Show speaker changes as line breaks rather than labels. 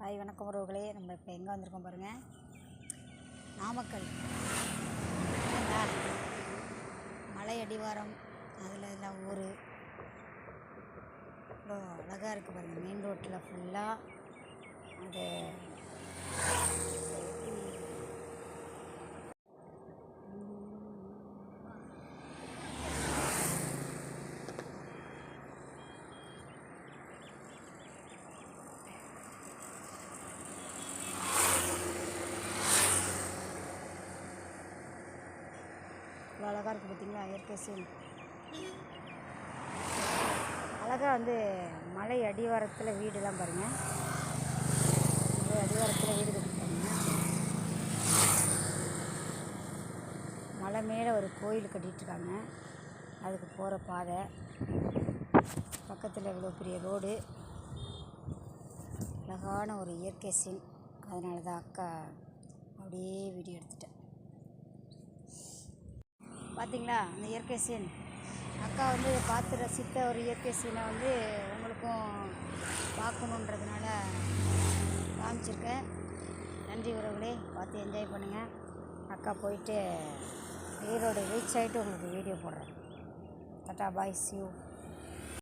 Hi வணக்கம் உறவுகளே. நம்ம இப்போ எங்கே வந்திருக்கோம் பாருங்கள் நாமக்கல். மலை அடிவாரம் அதில் எல்லாம் ஊர். இவ்வளோ அழகாக இருக்குது பாருங்கள் மெயின் ரோட்டில் ஃபுல்லாக அது இவ்வளோ அழகாக இருக்குது பார்த்தீங்களா இயற்கை சீன் அழகாக வந்து மலை அடிவாரத்தில் வீடுலாம் பாருங்கள் மலை அடிவாரத்தில் வீடு கட்டிருக்காங்க மலை மேலே ஒரு கோயில் கட்டிகிட்ருக்காங்க அதுக்கு போகிற பாதை. பக்கத்தில் இவ்வளோ பெரிய ரோடு. அழகான ஒரு இயற்கை சீன் அதனால தான் அக்கா அப்படியே வீடியோ எடுத்துட்டேன் பார்த்தீங்களா அந்த இயற்கை சீன். அக்கா வந்து இதை பார்த்து ரசித்த ஒரு இயற்கை சீனை வந்து உங்களுக்கும் பார்க்கணுன்றதுனால காமிச்சிருக்கேன். நன்றி உறவுகளே. பார்த்து என்ஜாய் பண்ணுங்கள் அக்கா போயிட்டு ஈரோடு ரீச் ஆகிட்டு உங்களுக்கு வீடியோ போடுறேன். டாட்டா பாய் சியூ